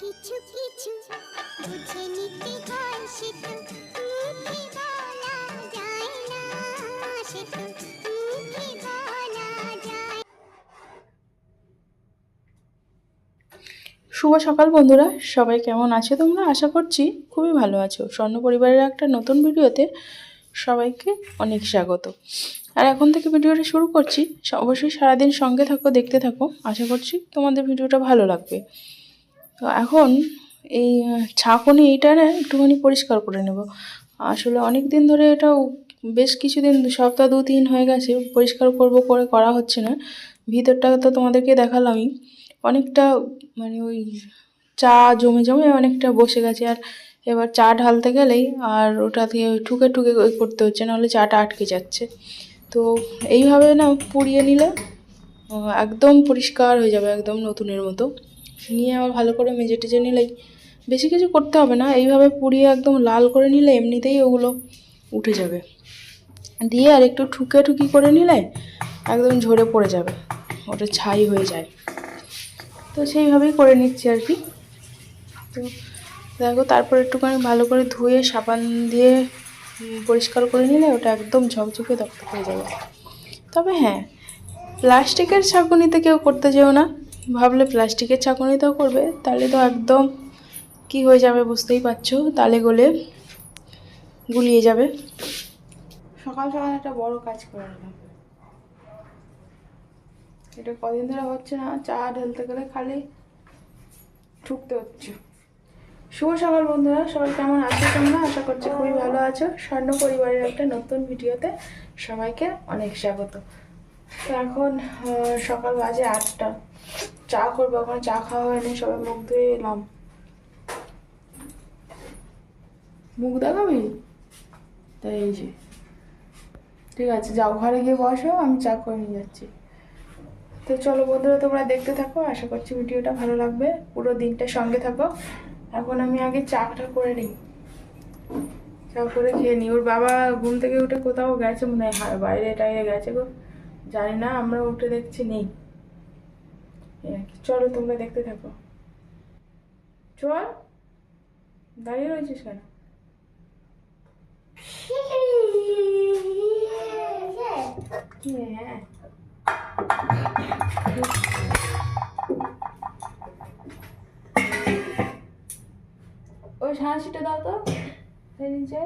কিছু কিছু বুঝে নিতে হয় মুখে বলা যায় না মুখে শুভ সকাল বন্ধুরা, সবাই কেমন আছো তোমরা? আশা করছি খুবই ভালো আছো। স্বর্ণ পরিবারের একটা নতুন ভিডিওতে সবাইকে অনেক স্বাগত। আর এখন থেকে ভিডিওটা শুরু করছি। অবশ্যই সারাদিন সঙ্গে থাকো, দেখতে থাকো। আশা করছি তোমাদের ভিডিওটা ভালো লাগবে। তো এখন এই ছাঁকনি এইটা না একটুখানি পরিষ্কার করে নেব। আসলে অনেক দিন ধরে এটা বেশ কিছুদিন, সপ্তাহ দু তিন হয়ে গেছে, পরিষ্কার করব করে করা হচ্ছে না। ভিতরটা তো তোমাদেরকে দেখালামই। অনেকটা মানে ওই চা জমে জমে অনেকটা বসে গেছে। আর এবার চা ঢালতে গেলেই আর ওটা দিয়ে ঠুকে ঠুকে করতে হচ্ছে, নাহলে চাটা আটকে যাচ্ছে। তো এইভাবে না পুড়িয়ে নিলে একদম পরিষ্কার হয়ে যাবে, একদম নতুনের মতো। নিয়ে আবার ভালো করে মেজে টেজে নিলেই বেশি কিছু করতে হবে না। এইভাবে পুড়িয়ে একদম লাল করে নিলে এমনিতেই ওগুলো উঠে যাবে। দিয়ে আর একটু ঠুকে ঠুকি করে নিলে একদম ঝরে পড়ে যাবে, ওটা ছাই হয়ে যায়। তো সেইভাবেই করে নিচ্ছি আর কি। তো দেখো তারপর একটুখানি ভালো করে ধুয়ে সাবান দিয়ে পরিষ্কার করে নিলে ওটা একদম ঝকঝকে দক্ত হয়ে যাবে। তবে হ্যাঁ প্লাস্টিকের ছাঁকুনিতে কেউ করতে যেও না। ভাবলে প্লাস্টিকের ছাঁকুনিতেও করবে, তাহলে তো একদম কি হয়ে যাবে বুঝতেই পারছ? তালে গলে গুলিয়ে যাবে। সকাল সকাল একটা বড় কাজ করে নিলাম। এটা কদিন ধরে হচ্ছে না, চা ঢালতে গেলে খালি ঠুকতে হচ্ছে। শুভ সকাল বন্ধুরা, সবাই কেমন আছো তোমরা? আশা করছি খুবই ভালো আছো। স্বর্ণ পরিবারের একটা নতুন ভিডিওতে সবাইকে অনেক স্বাগত। তো এখন সকাল বাজে আটটা। চা করব, এখন চা খাওয়া হয়নি, সবাই মুখ ধুয়ে এলাম। মুখ দেখাবি? তাই এই যে। ঠিক আছে, যাও, ঘরে গিয়ে বসো, আমি চা করে নিয়ে যাচ্ছি। তো চলো বন্ধুরা, তোমরা দেখতে থাকো, আশা করছি ভিডিওটা ভালো লাগবে। পুরো দিনটা সঙ্গে থাকো। এখন আমি আগে চাটা করে নিই। চা করে খেয়ে নিই। ওর বাবা ঘুম থেকে উঠে কোথাও গেছে, মনে হয়, বাইরে টাইরে গেছে গো। জানি না, আমরা উঠে দেখছি নেই। চলো তোমরা দেখতে থাকো। চল, দাঁড়িয়ে রয়েছিস কেন? হ্যাঁ। ওই সাঁড়াশিটা দাও তো নিচে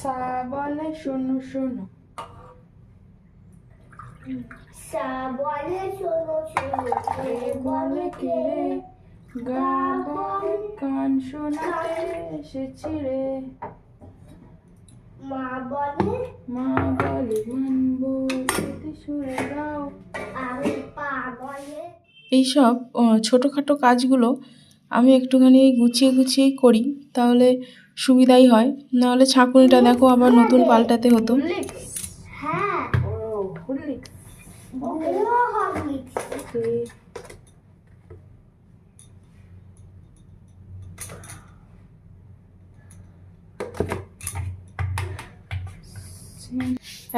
সা বলে শূন্য শূন্য বলে শোনো শোনো। কে বলে কে? রে গা বলে কান শোনাতে এসেছি রে। মা বলে মা বলে মানবো সুরে গাও আমি পা বলে। এইসব ছোটোখাটো কাজগুলো আমি একটুখানি গুছিয়ে গুছিয়েই করি। তাহলে সুবিধাই হয়। নাহলে ছাঁকুনিটা দেখো আবার নতুন পাল্টাতে হতো।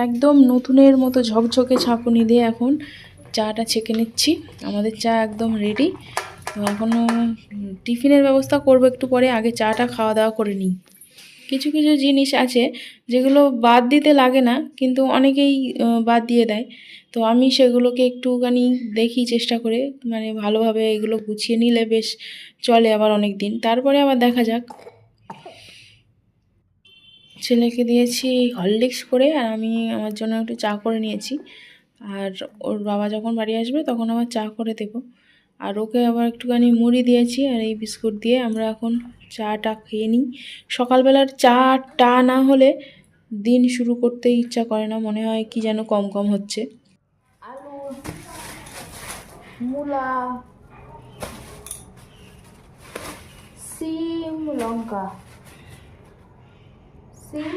একদম নতুনের মতো ঝকঝকে ছাঁকুনি দিয়ে এখন চাটা ছেঁকে নিচ্ছি। আমাদের চা একদম রেডি তো এখনও টিফিনের ব্যবস্থা করব একটু পরে, আগে চাটা খাওয়া দাওয়া করে নিই। কিছু কিছু জিনিস আছে যেগুলো বাদ দিতে লাগে না, কিন্তু অনেকেই বাদ দিয়ে দেয়। তো আমি সেগুলোকে একটুখানি দেখি চেষ্টা করে মানে ভালোভাবে এগুলো গুছিয়ে নিলে বেশ চলে আবার অনেক দিন তারপরে আবার দেখা যাক। ছেলেকে দিয়েছি হরলিক্স করে, আর আমি আমার জন্য একটু চা করে নিয়েছি। আর ওর বাবা যখন বাড়ি আসবে, তখন আবার চা করে দেবো। আর ওকে আবার একটুখানি মুড়ি দিয়েছি আর এই বিস্কুট দিয়ে আমরা এখন চাটা খেয়ে নিই। সকালবেলার চা টা না হলে দিন শুরু করতে ইচ্ছা করে না, মনে হয় কি যেন কম কম হচ্ছে। আলু, মূলা, সিম, লঙ্কা সিম,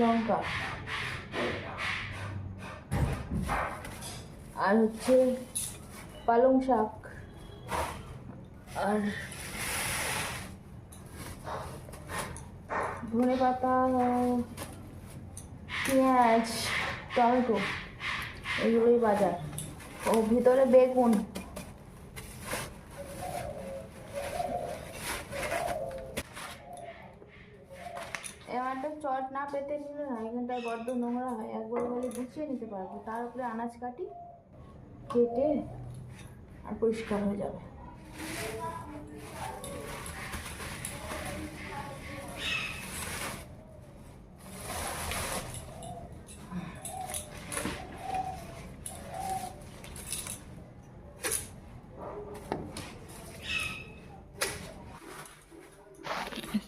লঙ্কা। আর হচ্ছে পালং শাক আর ধনে পাতা, পেঁয়াজ, টমেটো, এগুলোই বাজার। ও, ভিতরে বেগুন। এবারটা চট না পেতে নিলে না, এখানটায় বড্ড নোংরা হয়, একবার বলে গুছিয়ে নিতে পারব। তার উপরে আনাজ কাটি, কেটে আর পরিষ্কার হয়ে যাবে।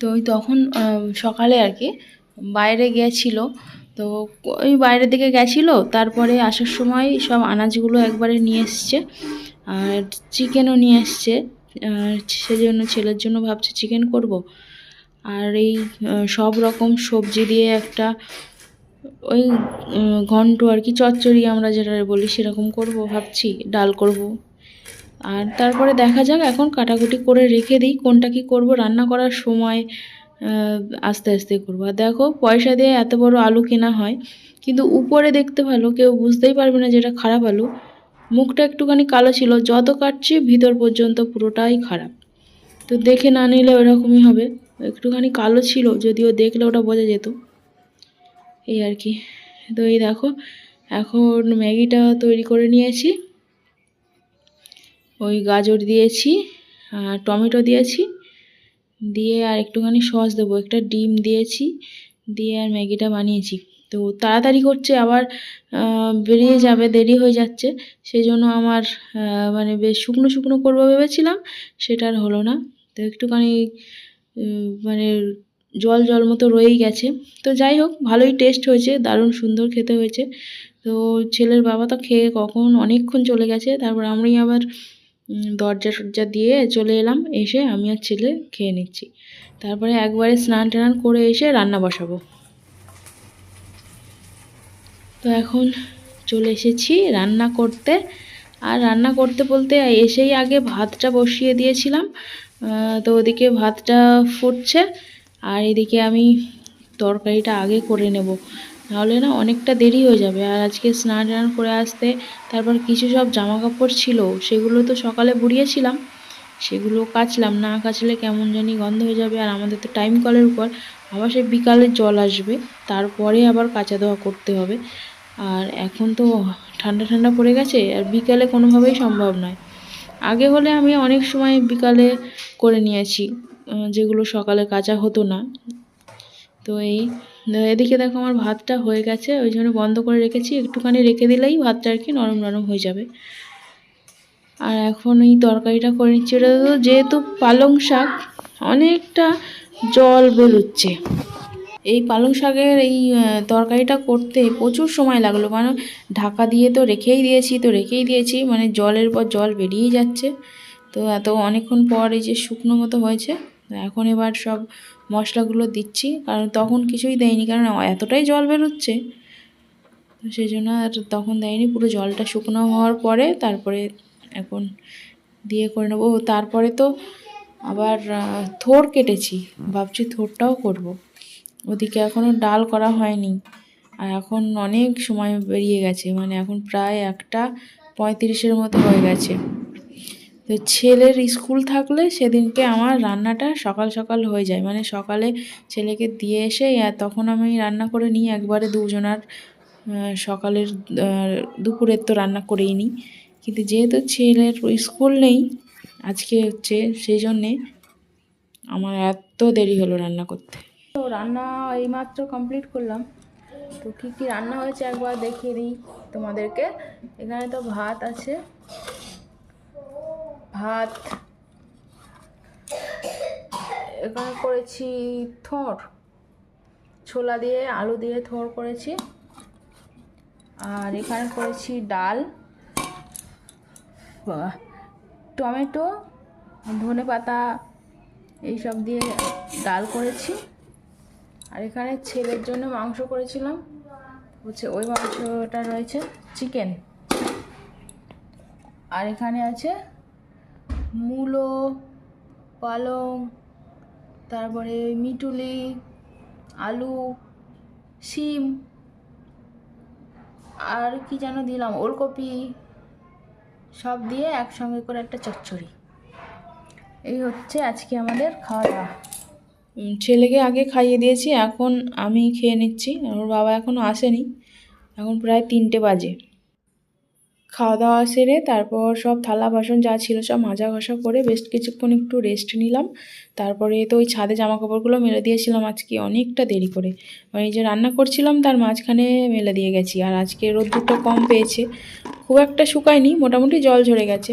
তো ওই তখন সকালে আর কি বাইরে গিয়েছিল তো ওই বাইরের দিকে গেছিল, তারপরে আসার সময় সব আনাজগুলো একবারে নিয়ে এসছে। আর চিকেনও নিয়ে আসছে। সেজন্য, ছেলের জন্য ভাবছে চিকেন করব। আর এই সব রকম সবজি দিয়ে একটা, ওই ঘন্ট আর কি, চচ্চড়ি আমরা যেটা বলি সেরকম করব, ভাবছি। ডাল করব। আর তারপরে দেখা যাক, এখন কাটাকুটি করে রেখে দিই, কোনটা কি করব, রান্না করার সময় আস্তে আস্তে করব। আর দেখো, পয়সা দিয়ে এত বড় আলু কেনা হয়, কিন্তু উপরে দেখতে ভালো, কেউ বুঝতেই পারবে না যেটা খারাপ আলু। মুখটা একটুখানি কালো ছিল, যত কাটছি ভিতর পর্যন্ত পুরোটাই খারাপ। তো দেখে না নিলে ওরকমই হবে। একটুখানি কালো ছিল, যদিও দেখলে ওটা বোঝা যেত। এই আর কি। তো এই দেখো, এখন ম্যাগিটা তৈরি করে নিয়েছি। ওই গাজর দিয়েছি আর টমেটো দিয়েছি। দিয়ে আর একটুখানি সস দেবো, একটা ডিম দিয়েছি। দিয়ে আর ম্যাগিটা বানিয়েছি। তো তাড়াতাড়ি করছে আবার বেরিয়ে যাবে দেরি হয়ে যাচ্ছে। সেই জন্য আমার মানে বেশ শুকনো শুকনো করব ভেবেছিলাম সেটা আর হলো না। তো একটুখানি মানে জল জল মতো রয়েই গেছে। তো যাই হোক ভালোই টেস্ট হয়েছে দারুণ সুন্দর খেতে হয়েছে। তো ছেলের বাবা তো খেয়ে কখন অনেকক্ষণ চলে গেছে তারপর আমি আবার দরজা টরজা দিয়ে চলে এলাম এসে আমি আর ছেলে খেয়ে নিচ্ছি। তারপরে একবারে স্নান টান করে এসে রান্না বসাবো। তো এখন চলে এসেছি রান্না করতে। আর রান্না করতে বলতে এসেই আগে ভাতটা বসিয়ে দিয়েছিলাম। তো ওদিকে ভাতটা ফুটছে। আর এদিকে আমি তরকারিটা আগে করে নেব। নাহলে না অনেকটা দেরি হয়ে যাবে। আর আজকে স্নান টান করে আসতে তারপর কিছু সব জামা কাপড় ছিল, সেগুলো তো সকালে বুড়িয়েছিলাম। সেগুলো কাচলাম। না কাচলে কেমন জানি গন্ধ হয়ে যাবে। আর আমাদের তো টাইম কলের উপর। আবার সে বিকালে জল আসবে। তারপরে আবার কাচা ধোয়া করতে হবে। আর এখন তো ঠান্ডা ঠান্ডা পড়ে গেছে আর বিকালে কোনোভাবেই সম্ভব নয়। আগে হলে আমি অনেক সময় বিকালে করে নিয়েছি যেগুলো সকালে কাঁচা হতো না। তো এই এদিকে দেখো আমার ভাতটা হয়ে গেছে, ওই জন্য বন্ধ করে রেখেছি। একটুখানি রেখে দিলেই ভাতটা আর কি নরম নরম হয়ে যাবে। আর এখন এই তরকারিটা করে নিচ্ছি। ওটা তো যেহেতু পালং শাক, অনেকটা জল বেরোচ্ছে। এই পালং শাকের এই তরকারিটা করতে প্রচুর সময় লাগল। কারণ ঢাকা দিয়ে তো রেখেই দিয়েছি, তো রেখেই দিয়েছি। মানে জলের পর জল বেরিয়েই যাচ্ছে। তো এত অনেকক্ষণ পর এই যে শুকনো মতো হয়েছে, এখন এবার সব মশলাগুলো দিচ্ছি। কারণ তখন কিছুই দেয়নি, কারণ এতটাই জল বেরোচ্ছে। তো সেই জন্য আর তখন দেয়নি, পুরো জলটা শুকনো হওয়ার পরে তারপরে এখন দিয়ে করে নেব। তারপরে তো আবার থোর কেটেছি। ভাবছি থোরটাও করব। ওদিকে এখনও ডাল করা হয়নি। আর এখন অনেক সময় বেরিয়ে গেছে মানে এখন প্রায় একটা পঁয়ত্রিশের মতো হয়ে গেছে। তো ছেলের স্কুল থাকলে সেদিনকে আমার রান্নাটা সকাল সকাল হয়ে যায় মানে সকালে ছেলেকে দিয়ে এসে তখন আমি রান্না করে নিই, একবারে দুজনার সকালের দুপুরের তো রান্না করেই নিই। কিন্তু যেহেতু ছেলের স্কুল নেই, আজকে হচ্ছে সেই জন্যে আমার এত দেরি হলো রান্না করতে। রান্না এইমাত্র কমপ্লিট করলাম। তো কী কী রান্না হয়েছে একবার দেখিয়ে দিই তোমাদেরকে। এখানে তো ভাত আছে। ভাত, এখানে করেছি থোড় ছোলা দিয়ে, আলু দিয়ে থোড় করেছি। আর এখানে করেছি ডাল। টমেটো ধনে পাতা এইসব দিয়ে ডাল করেছি। আর এখানে ছেলের জন্য মাংস করেছিলাম। হচ্ছে ওই মাংসটা রয়েছে চিকেন আর এখানে আছে মূলো, পালং, তারপরে মিটুলি, আলু, শিম, আর কি যেন দিলাম, ওলকপি, সব দিয়ে একসঙ্গে করে একটা চচ্চড়ি। এই হচ্ছে আজকে আমাদের খাওয়া দাওয়া। ছেলেকে আগে খাইয়ে দিয়েছি, এখন আমি খেয়ে নিচ্ছি। ওর বাবা এখনও আসেনি। এখন প্রায় তিনটে বাজে। খাওয়া দাওয়া সেরে তারপর সব থালা বাসন যা ছিল সব মাজা ঘষা করে বেশ কিছুক্ষণ একটু রেস্ট নিলাম। তারপরে তো ওই ছাদে জামা কাপড়গুলো মেলে দিয়েছিলাম আজকে অনেকটা দেরি করে। মানে যে রান্না করছিলাম তার মাঝখানে মেলে দিয়ে গেছি। আর আজকে রোদ্দুরটা কম পেয়েছে। খুব একটা শুকায়নি, মোটামুটি জল ঝরে গেছে।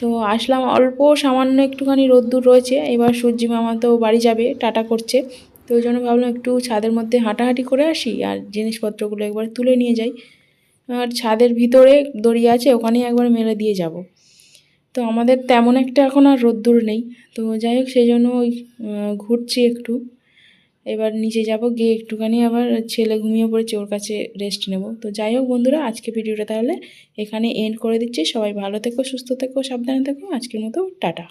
তো আসলাম অল্প, সামান্য একটুখানি রোদ্দুর রয়েছে। এবার সূর্যি মামা তো বাড়ি যাবে, টাটা করছে। তো ওই জন্য ভাবলাম একটু ছাদের মধ্যে হাঁটাহাঁটি করে আসি আর জিনিসপত্রগুলো একবার তুলে নিয়ে যাই। আর ছাদের ভিতরে দড়ি আছে, ওখানেই একবার মেলে দিয়ে যাব। তো আমাদের তেমন একটা এখন আর রোদ্দুর নেই। তো যাই হোক, সেই জন্য ওই ঘুরছি একটু। এবার নিচে যাব, গিয়ে একটুখানি আবার ছেলে ঘুমিয়ে পড়েছে, ওর কাছে রেস্ট নেব। তো যাই হোক বন্ধুরা, আজকে ভিডিওটা তাহলে এখানে এন্ড করে দিচ্ছি। সবাই ভালো থেকো, সুস্থ থেকো, সাবধানে থেকো। আজকের মতো টাটা।